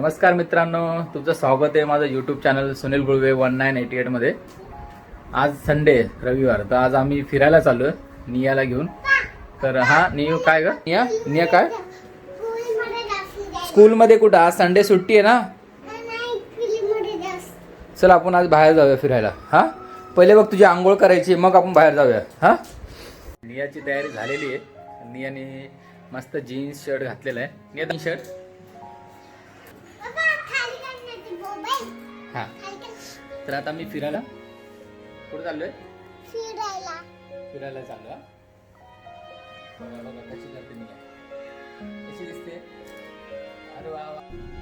नमस्कार मित्रांनो तुमचं स्वागत आहे माझं YouTube channel Sunil Gulve one nine eighty एटमध्ये आज संडे रविवार तर आज आम्ही फिरायला चाललो आहे नियाला घेऊन. तर हा नियो काय ग? निया? निया काय? स्कूलमध्ये कुठं? आज संडे सुट्टी आहे ना? चल आपण आज बाहेर जाऊया फिरायला. हा? पहिले बघ तुझी आंघोळ करायची मग आपण बाहेर जाऊया. हा? नियाची तयारी झालेली आहे. नियाने मस्त जीन्स शर्ट घातलेला आहे. निया शर्ट हा. तर आता मी फिरायला. कुठे चाललोय? फिरायला. चाललो? बघा बघा कशी करते निया कशी दिसते? अरे वा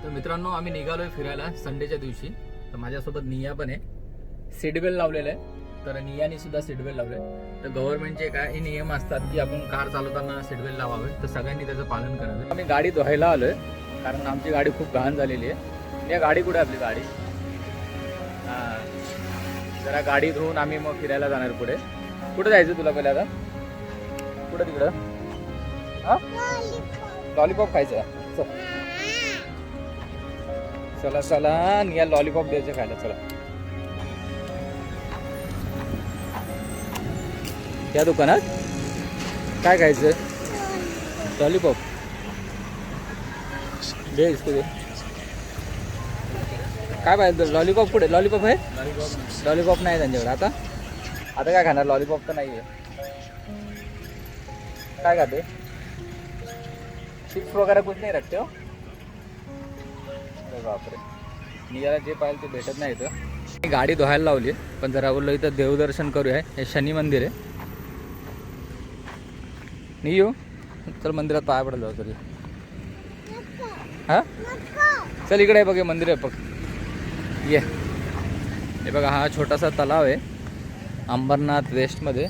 तर मित्रांनो आम्ही निघालोय फिरायला संडेच्या दिवशी. तर माझ्यासोबत निया पण आहे. सीट बेल्ट लावलेलं आहे. तर नियाने सुद्धा सीट बेल्ट लावलंय. तर गव्हर्नमेंटचे काही नियम असतात की आपण कार चालवताना सीट बेल्ट लावावे. तर सगळ्यांनी त्याचं पालन करावे. आम्ही गाडी धुवायला आलोय कारण आमची गाडी खूप घाण झालेली आहे. या गाडी कुठे आपली गाडी? जरा गाडी धुवून आम्ही मग फिरायला जाणार पुढे. कुठे जायचं तुला पहिले आता? कुठं तिकडं? हा? लॉलीपॉप खायचं. चल. चला चला आणि या लॉलीपॉप द्यायचं खायला. चला. त्या दुकानात काय खायचं? लॉलीपॉप. दे इसको दे. काय पाहिजे लॉलीपॉप कुठे? लॉलीपॉप आहे? लॉलीपॉप नाही त्यांच्याकडे. आता? आता काय खाणार? लॉलीपॉप तर नाही आहे काय खाते? चिप्स वगैरे कुछ नाही रखते हो. अरे बापरे. मी जे पाहिजे ते भेटत नाही इथं. मी गाडी धुवायला लावली पण जरा बोललो इथं देवदर्शन करूया. हे शनी मंदिर आहे. नाही येऊ चल मंदिरात पाया पडलं जाऊ तरी हा? चल इकडे बघ मंदिर आहे बघ. ये. हे बघा हा छोटासा तलाव आहे अंबरनाथ वेस्टमध्ये.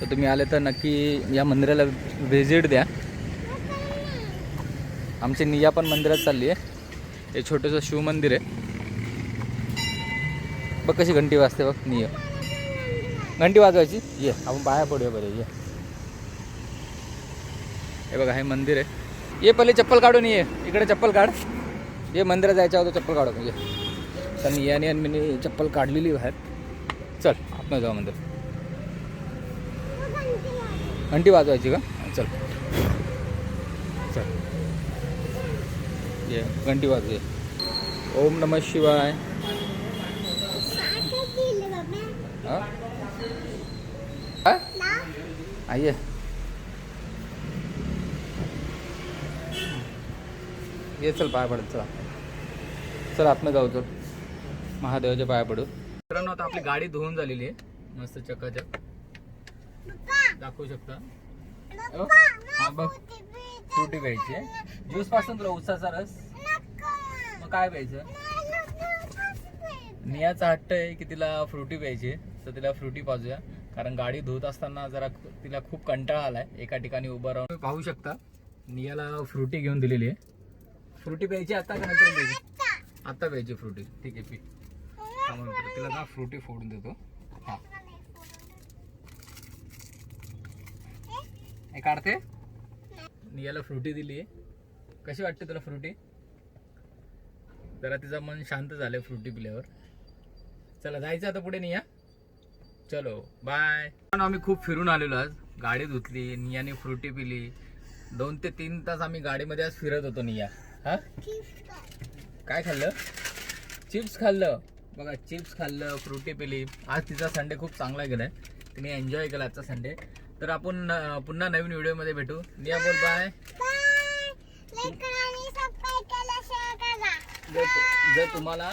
तर तुम्ही आले तर नक्की या मंदिराला व्हिजिट द्या. आमची निया पण मंदिरात चालली आहे. हे छोटंसं शिवमंदिर आहे. बघ कशी घंटी वाजते बघ निया. घंटी वाजवायची? ये आपण बाहेर पडूया बरं ये. हे बघा हे मंदिर आहे. ये पहिले चप्पल काढून ये. इकडे चप्पल काढ. ये मंदिरात जायच्या होतं चप्पल काढून ये. तर नियाने आणि मी चप्पल काढलेली बाहेर. चल आपण जाऊ मंदिर. घंटी वाजवायची का? चल. चल. ये घंटी वाजवे ओम नमः शिवाय. हा? आइए ये. चल पाया पडत चला चल आतनं जाऊ चल महादेवाच्या पाया पडू. मित्रांनो आता आपली गाडी धुवून झालेली आहे. मस्त चकाचक. दाखवू शकता? अहो, हा बघ. फ्रुटी प्यायची आहे. ज्यूसपासून तुला उसाचा रस. मग काय प्यायचं? नियाचा हट्ट आहे की तिला फ्रुटी प्यायची आहे, तर तिला फ्रुटी पाजूया. कारण गाडी धुत असताना जरा तिला खूप कंटाळा आलाय. एका ठिकाणी उभं राहून तुम्ही पाहू शकता. नियाला फ्रुटी घेऊन दिलेली आहे. फ्रुटी प्यायची आता का नंतर प्यायची? आता प्यायची फ्रुटी. ठीक आहे पी. थांबा मी तिला ना फ्रुटी फोडून देतो. हा. हे काढते? नियाला फ्रुटी दिली कशी वाटते तुला फ्रुटी जरा तिचं मन शांत झालंय फ्रुटी पिल्यावर. चला जायचं आता पुढे निया. चलो बाय आम्ही खूप फिरून आलेलो आज. गाडी धुतली नियाने फ्रुटी पिली. दोन ते तीन तास आम्ही गाडीमध्ये आज फिरत होतो निया. हा? काय खाल्लं? चिप्स खाल्लं. बघा चिप्स खाल्लं फ्रुटी पिली. आज तिचा संडे खूप चांगला गेलाय. तिने एन्जॉय केला आजचा संडे तर आपण पुन्हा नवीन व्हिडिओमध्ये भेटू. निया बोल बाय जर तुम्हाला